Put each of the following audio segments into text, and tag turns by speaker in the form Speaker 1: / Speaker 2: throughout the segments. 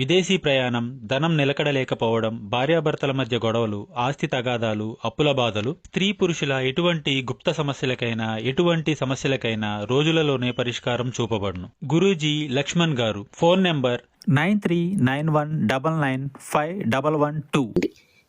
Speaker 1: విదేశీ ప్రయాణం ధనం నిలకడలేకపోవడం భార్యాభర్తల మధ్య గొడవలు ఆస్తి తగాదాలు అప్పుల బాధలు స్త్రీ పురుషుల ఎటువంటి గుప్త సమస్యలకైనా ఎటువంటి సమస్యలకైనా రోజులలోనే పరిష్కారం చూపబడును. గురూజీ లక్ష్మణ్ గారు phone number nine three nine one double nine five double one two.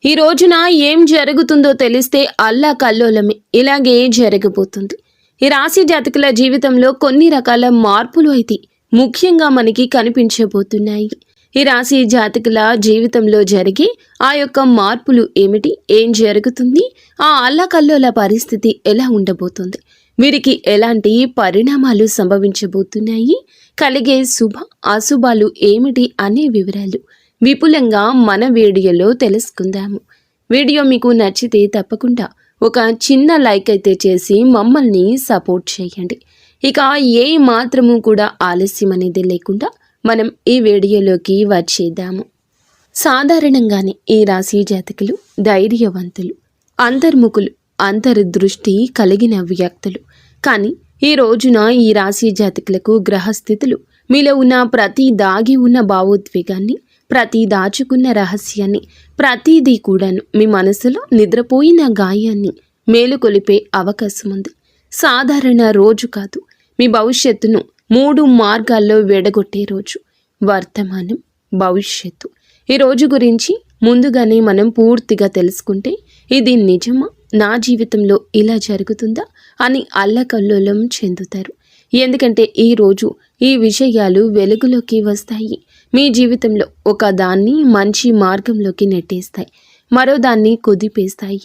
Speaker 2: ఈ రోజున ఏం జరుగుతుందో తెలిస్తే అల్లా కల్లోలమే. ఇలాగే జరగబోతుంది. ఈ రాశి జాతకుల జీవితంలో కొన్ని రకాల మార్పులు అయితే ముఖ్యంగా మనకి కనిపించబోతున్నాయి. ఈ రాశి జాతకుల జీవితంలో జరిగే ఆ యొక్క మార్పులు ఏమిటి? ఏం జరుగుతుంది? ఆ అల్లకల్లోల పరిస్థితి ఎలా ఉండబోతుంది? వీరికి ఎలాంటి పరిణామాలు సంభవించబోతున్నాయి? కలిగే శుభ అశుభాలు ఏమిటి అనే వివరాలు విపులంగా మన వీడియోలో తెలుసుకుందాము. వీడియో మీకు నచ్చితే తప్పకుండా ఒక చిన్న లైక్ అయితే చేసి మమ్మల్ని సపోర్ట్ చేయండి. ఇక ఏ మాత్రము కూడా ఆలస్యం అనేది లేకుండా మనం ఈ వీడియోలోకి వచ్చేద్దాము. సాధారణంగానే ఈ రాశి జాతకులు ధైర్యవంతులు అంతర్ముఖులు అంతర్దృష్టి కలిగిన వ్యక్తులు. కానీ ఈ రోజున ఈ రాశి జాతకులకు గ్రహస్థితులు మీలో ఉన్న ప్రతి దాగి ఉన్న భావోద్వేగాన్ని ప్రతి దాచుకున్న రహస్యాన్ని ప్రతిదీ కూడాను మీ మనసులో నిద్రపోయిన గాయాన్ని మేలుకొలిపే అవకాశం ఉంది సాధారణ రోజు కాదు మీ భవిష్యత్తును మూడు మార్గాల్లో విడగొట్టే రోజు వర్తమానం భవిష్యత్తు. ఈ రోజు గురించి ముందుగానే మనం పూర్తిగా తెలుసుకుంటే ఇది నిజమా? నా జీవితంలో ఇలా జరుగుతుందా? అని అల్లకల్లోలం చెందుతారు. ఎందుకంటే ఈ రోజు ఈ విషయాలు వెలుగులోకి వస్తాయి. మీ జీవితంలో ఒక దాన్ని మంచి మార్గంలోకి నెట్టేస్తాయి. మరో దాన్ని కుదిపేస్తాయి.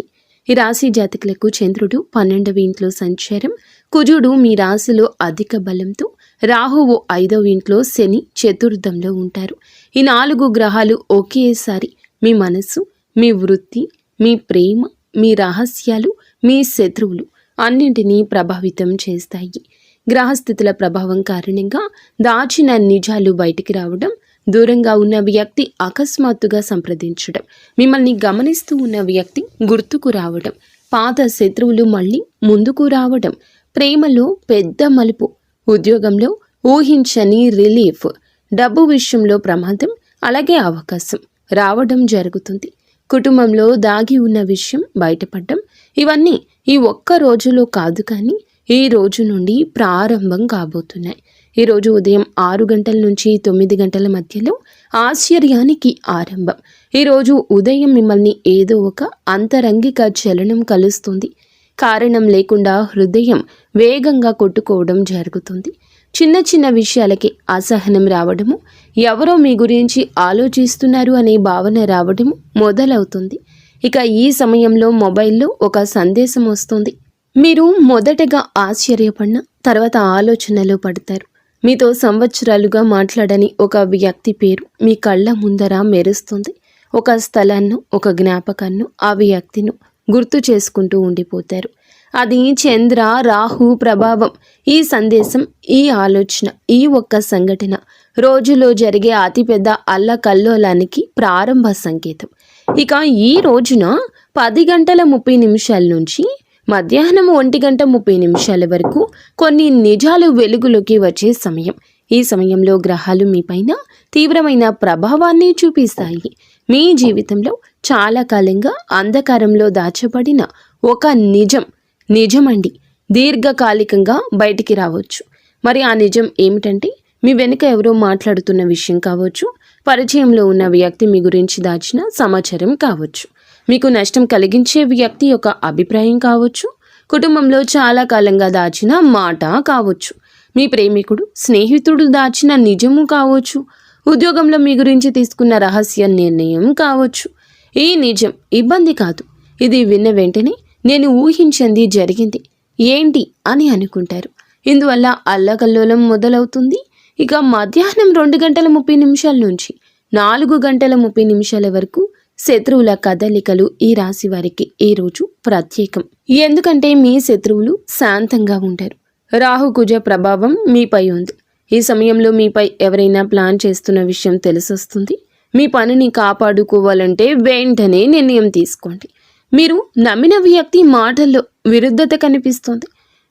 Speaker 2: ఈ రాశి జాతకులకు చంద్రుడు పన్నెండవ ఇంట్లో సంచారం. కుజుడు మీ రాశిలో అధిక బలంతో రాహువు ఐదవ ఇంట్లో శని చతుర్థంలో ఉంటారు. ఈ నాలుగు గ్రహాలు ఒకేసారి మీ మనసు మీ వృత్తి మీ ప్రేమ మీ రహస్యాలు మీ శత్రువులు అన్నింటినీ ప్రభావితం చేస్తాయి. గ్రహస్థితుల ప్రభావం కారణంగా దాచిన నిజాలు బయటికి రావడం దూరంగా ఉన్న వ్యక్తి అకస్మాత్తుగా సంప్రదించడం మిమ్మల్ని గమనిస్తూ ఉన్న వ్యక్తి గుర్తుకు రావడం పాత శత్రువులు మళ్ళీ ముందుకు రావడం ప్రేమలో పెద్ద మలుపు. ఉద్యోగంలో ఊహించని రిలీఫ్. డబ్బు విషయంలో ప్రమాదం అలాగే అవకాశం రావడం జరుగుతుంది. కుటుంబంలో దాగి ఉన్న విషయం బయటపడడం ఇవన్నీ ఈ ఒక్క రోజులో కాదు కానీ ఈ రోజు నుండి ప్రారంభం కాబోతున్నాయి. ఈరోజు ఉదయం ఆరు గంటల నుంచి తొమ్మిది గంటల మధ్యలో ఆశ్చర్యానికి ఆరంభం. ఈరోజు ఉదయం మిమ్మల్ని ఏదో ఒక అంతరంగిక చలనం కలుస్తుంది. కారణం లేకుండా హృదయం వేగంగా కొట్టుకోవడం జరుగుతుంది. చిన్న చిన్న విషయాలకి అసహనం రావడము ఎవరో మీ గురించి ఆలోచిస్తున్నారు అనే భావన రావడము మొదలవుతుంది. ఇక ఈ సమయంలో మొబైల్లో ఒక సందేశం వస్తుంది. మీరు మొదటగా ఆశ్చర్యపడిన తర్వాత ఆలోచనలో పడతారు. మీతో సంవత్సరాలుగా మాట్లాడని ఒక వ్యక్తి పేరు మీ కళ్ళ ముందర మెరుస్తుంది. ఒక స్థలాన్ని ఒక జ్ఞాపకాన్ని ఆ వ్యక్తిను గుర్తు చేసుకుంటూ ఉండిపోతారు. అది చంద్ర రాహు ప్రభావం ఈ సందేశం ఈ ఆలోచన ఈ ఒక్క సంఘటన రోజులో జరిగే అతిపెద్ద అల్లకల్లోలానికి ప్రారంభ సంకేతం. ఇక ఈ రోజున పది గంటల ముప్పై నిమిషాల నుంచి మధ్యాహ్నం ఒంటి గంట ముప్పై నిమిషాల వరకు కొన్ని నిజాలు వెలుగులోకి వచ్చే సమయం. ఈ సమయంలో గ్రహాలు మీపైన తీవ్రమైన ప్రభావాన్ని చూపిస్తాయి. మీ జీవితంలో చాలా కాలంగా అంధకారంలో దాచబడిన ఒక నిజం నిజమండి. దీర్ఘకాలికంగా బయటికి రావచ్చు. మరి ఆ నిజం ఏమిటంటే మీ వెనుక ఎవరో మాట్లాడుతున్న విషయం కావచ్చు పరిచయంలో ఉన్న వ్యక్తి మీ గురించి దాచిన సమాచారం కావచ్చు. మీకు నష్టం కలిగించే వ్యక్తి యొక్క అభిప్రాయం కావచ్చు కుటుంబంలో చాలా కాలంగా దాచిన మాట కావచ్చు. మీ ప్రేమికుడు స్నేహితుడు దాచిన నిజము కావచ్చు ఉద్యోగంలో మీ గురించి తీసుకున్న రహస్య నిర్ణయం కావచ్చు. ఈ నిజం ఇబ్బంది కాదు. ఇది విన్న వెంటనే నేను ఊహించింది జరిగింది. ఏంటి అని అనుకుంటారు. ఇందువల్ల అల్లకల్లోలం మొదలవుతుంది. ఇక మధ్యాహ్నం రెండు గంటల ముప్పై నిమిషాల నుంచి నాలుగు గంటల ముప్పై నిమిషాల వరకు శత్రువుల కదలికలు ఈ రాశి వారికి ఈ రోజు ప్రత్యేకం. ఎందుకంటే మీ శత్రువులు శాంతంగా ఉంటారు. రాహుకుజ ప్రభావం మీపై ఉంది. ఈ సమయంలో మీపై ఎవరైనా ప్లాన్ చేస్తున్న విషయం తెలిసొస్తుంది. మీ పనిని కాపాడుకోవాలంటే వెంటనే నిర్ణయం తీసుకోండి. మీరు నమ్మిన వ్యక్తి మాటల్లో విరుద్ధత కనిపిస్తుంది.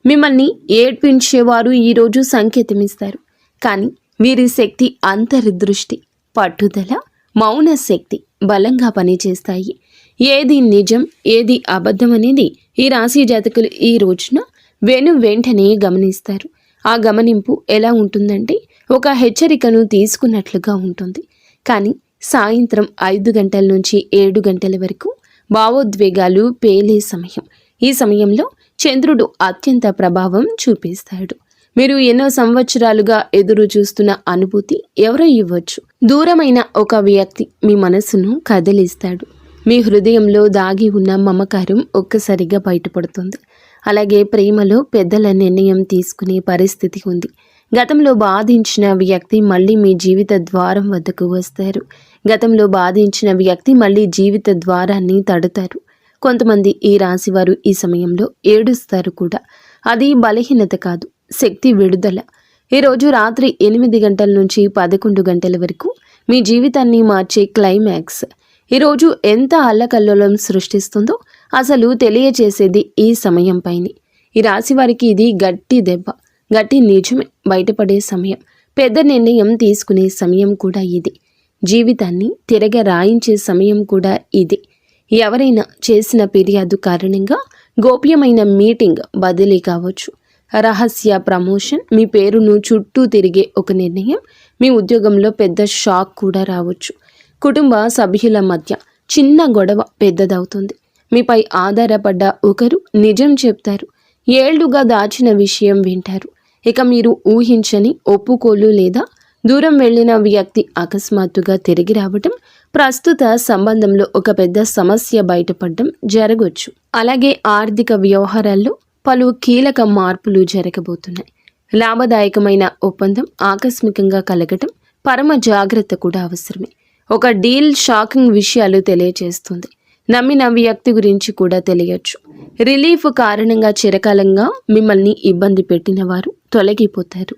Speaker 2: మిమ్మల్ని ఏడ్పించేవారు ఈరోజు సంకేతం ఇస్తారు కానీ వీరి శక్తి అంతర్దృష్టి పట్టుదల మౌన శక్తి బలంగా పనిచేస్తాయి. ఏది నిజం ఏది అబద్ధం అనేది ఈ రాశి జాతకులు ఈ రోజున వెను వెంటనే గమనిస్తారు. ఆ గమనింపు ఎలా ఉంటుందంటే ఒక హెచ్చరికను తీసుకున్నట్లుగా ఉంటుంది. కానీ సాయంత్రం ఐదు గంటల నుంచి ఏడు గంటల వరకు భావోద్వేగాలు పేలే సమయం. ఈ సమయంలో చంద్రుడు అత్యంత ప్రభావం చూపిస్తాడు. మీరు ఎన్నో సంవత్సరాలుగా ఎదురు చూస్తున్న అనుభూతి ఎవరో ఇవ్వచ్చు. దూరమైన ఒక వ్యక్తి మీ మనసును కదిలిస్తాడు. మీ హృదయంలో దాగి ఉన్న మమకారం ఒక్కసారిగా బయటపడుతుంది. అలాగే ప్రేమలో పెద్దల నిర్ణయం తీసుకునే పరిస్థితి ఉంది. గతంలో బాధించిన వ్యక్తి మళ్ళీ మీ జీవిత ద్వారం వద్దకు వస్తారు. గతంలో బాధించిన వ్యక్తి మళ్ళీ జీవిత ద్వారాన్ని తడతారు. కొంతమంది ఈ రాశివారు ఈ సమయంలో ఏడుస్తారు కూడా. అది బలహీనత కాదు శక్తి విడుదల. ఈరోజు రాత్రి ఎనిమిది గంటల నుంచి పదకొండు గంటల వరకు మీ జీవితాన్ని మార్చే క్లైమాక్స్. ఈరోజు ఎంత అల్లకల్లోలం సృష్టిస్తుందో అసలు తెలియచేసేది ఈ సమయం పైనే. ఈ రాశి వారికి ఇది గట్టి దెబ్బ గట్టి నిజమే బయటపడే సమయం పెద్ద నిర్ణయం తీసుకునే సమయం కూడా ఇది. జీవితాన్ని తిరగ రాయించే సమయం కూడా ఇది. ఎవరైనా చేసిన ఫిర్యాదు కారణంగా గోప్యమైన మీటింగ్ బదిలీ కావచ్చు. రహస్య ప్రమోషన్ మీ పేరును చుట్టూ తిరిగే ఒక నిర్ణయం మీ ఉద్యోగంలో పెద్ద షాక్ కూడా రావచ్చు. కుటుంబ సభ్యుల మధ్య చిన్న గొడవ పెద్దదవుతుంది. మీపై ఆధారపడ్డ ఒకరు నిజం చెప్తారు. ఏళ్ళుగా దాచిన విషయం వింటారు. ఇక మీరు ఊహించని ఒప్పుకోలు లేదా దూరం వెళ్ళిన వ్యక్తి అకస్మాత్తుగా తిరిగి రావటం ప్రస్తుత సంబంధంలో ఒక పెద్ద సమస్య బయటపడడం జరగవచ్చు అలాగే ఆర్థిక వ్యవహారాల్లో పలు కీలక మార్పులు జరగబోతున్నాయి. లాభదాయకమైన ఒప్పందం ఆకస్మికంగా కలగటం పరమ జాగ్రత్త కూడా అవసరమే. ఒక డీల్ షాకింగ్ విషయాలు తెలియజేస్తుంది. నమ్మిన వ్యక్తి గురించి కూడా తెలియచ్చు. రిలీఫ్ కారణంగా చిరకాలంగా మిమ్మల్ని ఇబ్బంది పెట్టిన వారు తొలగిపోతారు.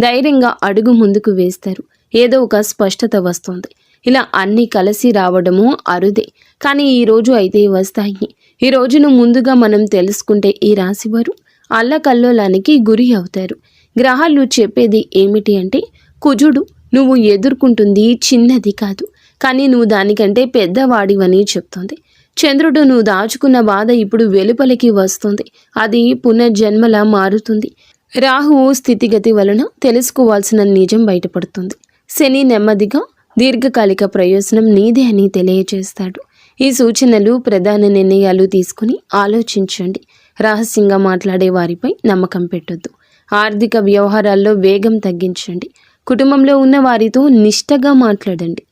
Speaker 2: ధైర్యంగా అడుగు ముందుకు వేస్తారు. ఏదో ఒక స్పష్టత వస్తుంది. ఇలా అన్నీ కలిసి రావడము అరుదే. కానీ ఈ రోజు అయితే వస్తాయి. ఈ రోజును ముందుగా మనం తెలుసుకుంటే ఈ రాశివారు అల్లకల్లోలానికి గురి అవుతారు. గ్రహాలు చెప్పేది ఏమిటి అంటే కుజుడు నువ్వు ఎదుర్కొంటుంది చిన్నది కాదు. కానీ నువ్వు దానికంటే పెద్దవాడివని చెప్తోంది. చంద్రుడు నువ్వు దాచుకున్న బాధ ఇప్పుడు వెలుపలికి వస్తుంది. అది పునర్జన్మలా మారుతుంది. రాహువు స్థితిగతి వలన తెలుసుకోవాల్సిన నిజం బయటపడుతుంది. శని నెమ్మదిగా దీర్ఘకాలిక ప్రయోజనం నీదే అని తెలియజేస్తాడు ఈ సూచనలు ప్రధాన నిర్ణయాలు తీసుకుని ఆలోచించండి. రహస్యంగా మాట్లాడే వారిపై నమ్మకం పెట్టొద్దు. ఆర్థిక వ్యవహారాల్లో వేగం తగ్గించండి. కుటుంబంలో ఉన్న వారితో నిష్టగా మాట్లాడండి.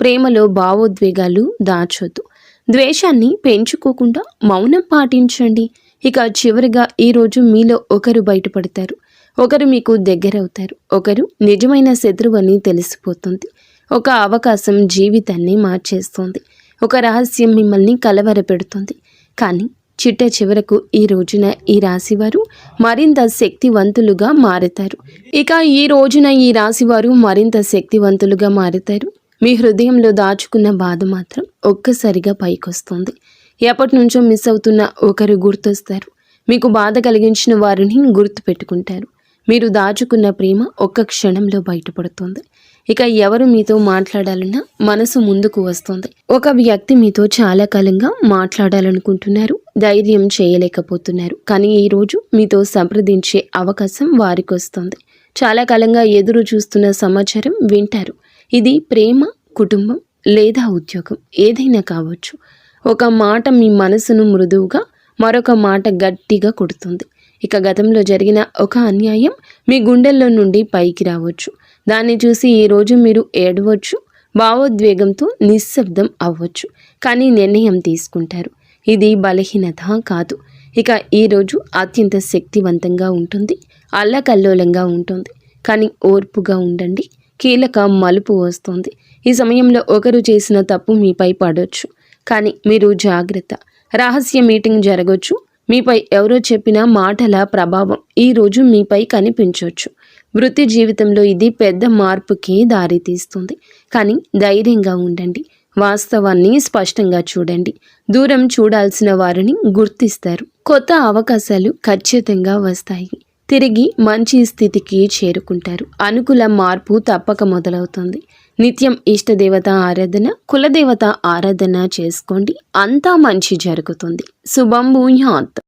Speaker 2: ప్రేమలో భావోద్వేగాలు దాచొద్దు. ద్వేషాన్ని పెంచుకోకుండా మౌనం పాటించండి. ఇక చివరిగా ఈరోజు మీలో ఒకరు బయటపడతారు. ఒకరు మీకు దగ్గరవుతారు. ఒకరు నిజమైన శత్రువు అని తెలిసిపోతుంది. ఒక అవకాశం జీవితాన్ని మార్చేస్తుంది. ఒక రహస్యం మిమ్మల్ని కలవరపెడుతుంది. కానీ చిట్ట చివరకు ఈ రోజున ఈ రాశివారు మరింత శక్తివంతులుగా మారుతారు. ఇక ఈ రోజున ఈ రాశివారు మరింత శక్తివంతులుగా మారుతారు. మీ హృదయంలో దాచుకున్న బాధ మాత్రం ఒక్కసారిగా పైకొస్తుంది. ఎప్పటి నుంచో మిస్ అవుతున్న ఒకరు గుర్తొస్తారు. మీకు బాధ కలిగించిన వారిని గుర్తు పెట్టుకుంటారు మీరు దాచుకున్న ప్రేమ ఒక్క క్షణంలో బయటపడుతుంది. ఇక ఎవరు మీతో మాట్లాడాలన్నా మనసు ముందుకు వస్తుంది. ఒక వ్యక్తి మీతో చాలా కాలంగా మాట్లాడాలనుకుంటున్నారు. ధైర్యం చేయలేకపోతున్నారు. కానీ ఈ రోజు మీతో సంప్రదించే అవకాశం వారికి వస్తుంది చాలా కాలంగా ఎదురు చూస్తున్న సమాచారం వింటారు. ఇది ప్రేమ కుటుంబం లేదా ఉద్యోగం ఏదైనా కావచ్చు. ఒక మాట మీ మనసును మృదువుగా మరొక మాట గట్టిగా కొడుతుంది. ఇక గతంలో జరిగిన ఒక అన్యాయం మీ గుండెల్లో నుండి పైకి రావచ్చు. దాన్ని చూసి ఈరోజు మీరు ఏడవచ్చు భావోద్వేగంతో నిశ్శబ్దం అవ్వచ్చు. కానీ నిర్ణయం తీసుకుంటారు. ఇది బలహీనత కాదు. ఇక ఈరోజు అత్యంత శక్తివంతంగా ఉంటుంది అల్లకల్లోలంగా ఉంటుంది. కానీ ఓర్పుగా ఉండండి. కీలక మలుపు వస్తుంది. ఈ సమయంలో ఒకరు చేసిన తప్పు మీపై పడవచ్చు కానీ మీరు జాగ్రత్త. రహస్య మీటింగ్ జరగవచ్చు మీపై ఎవరో చెప్పిన మాటల ప్రభావం ఈరోజు మీపై కనిపించవచ్చు వృత్తి జీవితంలో ఇది పెద్ద మార్పుకి దారితీస్తుంది. కానీ ధైర్యంగా ఉండండి. వాస్తవాన్ని స్పష్టంగా చూడండి. దూరం చూడాల్సిన వారిని గుర్తిస్తారు. కొత్త అవకాశాలు ఖచ్చితంగా వస్తాయి. తిరిగి మంచి స్థితికి చేరుకుంటారు. అనుకూల మార్పు తప్పక మొదలవుతుంది. నిత్యం ఇష్టదేవత ఆరాధన కులదేవత ఆరాధన చేసుకోండి. అంతా మంచి జరుగుతుంది. శుభం భూయాత్.